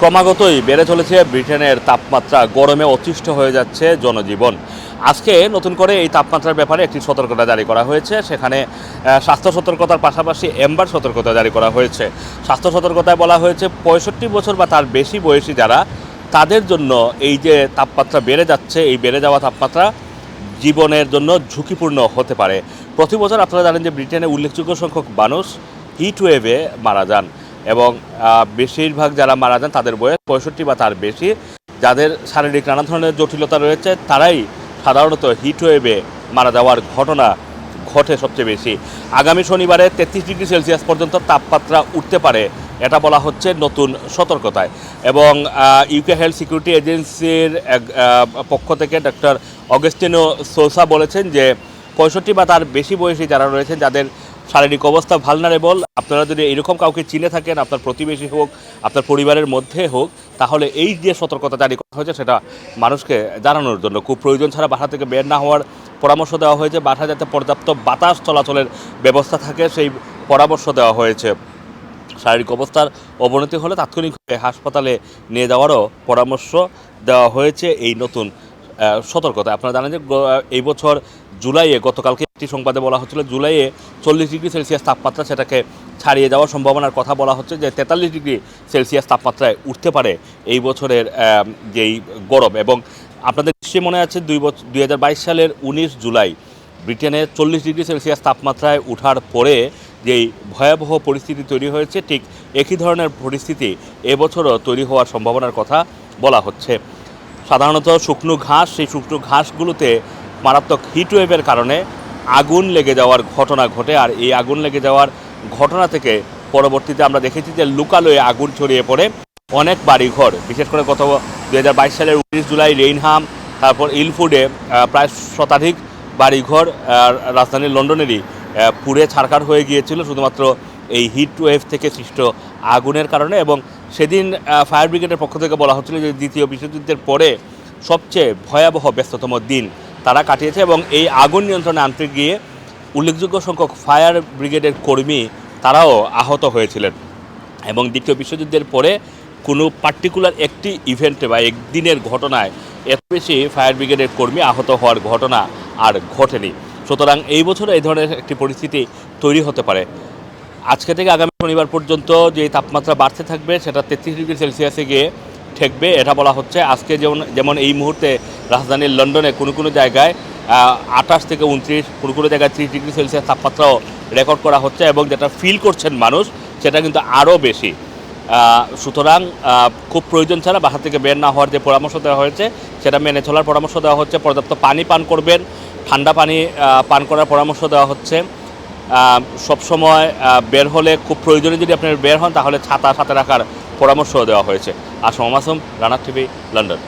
ক্রমাগতই বেড়ে চলেছে ব্রিটেনের তাপমাত্রা। গরমে অতিষ্ঠ হয়ে যাচ্ছে জনজীবন। আজকে নতুন করে এই তাপমাত্রার ব্যাপারে একটি সতর্কতা জারি করা হয়েছে। সেখানে স্বাস্থ্য সতর্কতার পাশাপাশি এম্বার সতর্কতা জারি করা হয়েছে। স্বাস্থ্য সতর্কতায় বলা হয়েছে, পঁয়ষট্টি বছর বা তার বেশি বয়সী যারা, তাদের জন্য এই যে তাপমাত্রা বেড়ে যাচ্ছে, এই বেড়ে যাওয়া তাপমাত্রা জীবনের জন্য ঝুঁকিপূর্ণ হতে পারে। প্রতি বছর আপনারা জানেন যে ব্রিটেনে উল্লেখযোগ্য সংখ্যক মানুষ হিট ওয়েভে মারা যান। এবং বেশিরভাগ যারা মারা যান তাদের বয়স পঁয়ষট্টি বা তার বেশি। যাদের শারীরিক নানা ধরনের জটিলতা রয়েছে, তারাই সাধারণত হিট ওয়েভে মারা যাওয়ার ঘটনা ঘটে সবচেয়ে বেশি। আগামী শনিবারে তেত্রিশ ডিগ্রি সেলসিয়াস পর্যন্ত তাপমাত্রা উঠতে পারে, এটা বলা হচ্ছে নতুন সতর্কতায়। এবং ইউকে হেলথ সিকিউরিটি এজেন্সির পক্ষ থেকে ডক্টর অগস্টিনো সোসা বলেছেন যে, পঁয়ষট্টি বা তার বেশি বয়সী যারা রয়েছেন, যাদের শারীরিক অবস্থা ভালনারেবল আপনারা যদি এরকম কাউকে চিনে থাকেন, আপনার প্রতিবেশী হোক, আপনার পরিবারের মধ্যে হোক, তাহলে এই যে সতর্কতা জারি করা হয়েছে, সেটা মানুষকে জানানোর জন্য। খুব প্রয়োজন ছাড়া বাসা থেকে বের না হওয়ার পরামর্শ দেওয়া হয়েছে। বাসা যাতে পর্যাপ্ত বাতাস চলাচলের ব্যবস্থা থাকে, সেই পরামর্শ দেওয়া হয়েছে। শারীরিক অবস্থার অবনতি হলে তাৎক্ষণিকভাবে হাসপাতালে নিয়ে যাওয়ারও পরামর্শ দেওয়া হয়েছে এই নতুন সতর্কতা। আপনারা জানেন যে এই বছর জুলাইয়ে, গতকালকে একটি সংবাদে বলা হচ্ছিল, জুলাইয়ে চল্লিশ ডিগ্রি সেলসিয়াস তাপমাত্রা সেটাকে ছাড়িয়ে যাওয়ার সম্ভাবনার কথা বলা হচ্ছে যে তেতাল্লিশ ডিগ্রি সেলসিয়াস তাপমাত্রায় উঠতে পারে এই বছরের যেই গরম। এবং আপনাদের নিশ্চয়ই মনে আছে, দুই বছর দুই হাজার বাইশ সালের উনিশ জুলাই, ব্রিটেনে চল্লিশ ডিগ্রি সেলসিয়াস তাপমাত্রায় ওঠার পরে যেই ভয়াবহ পরিস্থিতি তৈরি হয়েছে, ঠিক একই ধরনের পরিস্থিতি এবছরও তৈরি হওয়ার সম্ভাবনার কথা বলা হচ্ছে। সাধারণত শুকনো ঘাস, সেই শুকনো ঘাসগুলোতে মারাত্মক হিটওয়েভের কারণে আগুন লেগে যাওয়ার ঘটনা ঘটে, আর এই আগুন লেগে যাওয়ার ঘটনা থেকে পরবর্তীতে আমরা দেখেছি যে লুকালয়ে আগুন ছড়িয়ে পড়ে অনেক বাড়িঘর। বিশেষ করে গত দু হাজার বাইশ সালের উনিশ জুলাই রেইনহাম, তারপর ইলফুডে প্রায় শতাধিক বাড়িঘর রাজধানী লন্ডনেরই পুড়ে ছারখার হয়ে গিয়েছিল শুধুমাত্র এই হিট ওয়েভ থেকে সৃষ্ট আগুনের কারণে। এবং সেদিন ফায়ার ব্রিগেডের পক্ষ থেকে বলা হচ্ছিল যে দ্বিতীয় বিশ্বযুদ্ধের পরে সবচেয়ে ভয়াবহ ব্যস্ততম দিন তারা কাটিয়েছে এবং এই আগুন নিয়ন্ত্রণে আনতে গিয়ে উল্লেখযোগ্য সংখ্যক ফায়ার ব্রিগেডের কর্মী তারাও আহত হয়েছিলেন। এবং দ্বিতীয় বিশ্বযুদ্ধের পরে কোনো পার্টিকুলার একটি ইভেন্টে বা একদিনের ঘটনায় এত বেশি ফায়ার ব্রিগেডের কর্মী আহত হওয়ার ঘটনা আর ঘটেনি। সুতরাং এই বছর এই ধরনের একটি পরিস্থিতি তৈরি হতে পারে। আজকে থেকে আগামী শনিবার পর্যন্ত যে তাপমাত্রা বাড়তে থাকবে সেটা তেত্রিশ ডিগ্রি সেলসিয়াসে গিয়ে ঠেকবে, এটা বলা হচ্ছে। আজকে যেমন যেমন এই মুহূর্তে রাজধানীর লন্ডনে কোনো কোনো জায়গায় আঠাশ থেকে উনত্রিশ, কোনো কোনো জায়গায় ত্রিশ ডিগ্রি সেলসিয়াস তাপমাত্রাও রেকর্ড করা হচ্ছে এবং যেটা ফিল করছেন মানুষ, সেটা কিন্তু আরও বেশি। সুতরাং খুব প্রয়োজন ছাড়া বাসা থেকে বের না হওয়ার যে পরামর্শ দেওয়া হয়েছে, সেটা মেনে চলার পরামর্শ দেওয়া হচ্ছে। পর্যাপ্ত পানি পান করবেন, ঠান্ডা পানি পান করার পরামর্শ দেওয়া হচ্ছে। সবসময় বের হলে খুব প্রয়োজনে যদি আপনি বের হন, তাহলে ছাতা সাথে রাখার পরামর্শ দেওয়া হয়েছে। আর আসম রানার টিভি লন্ডন।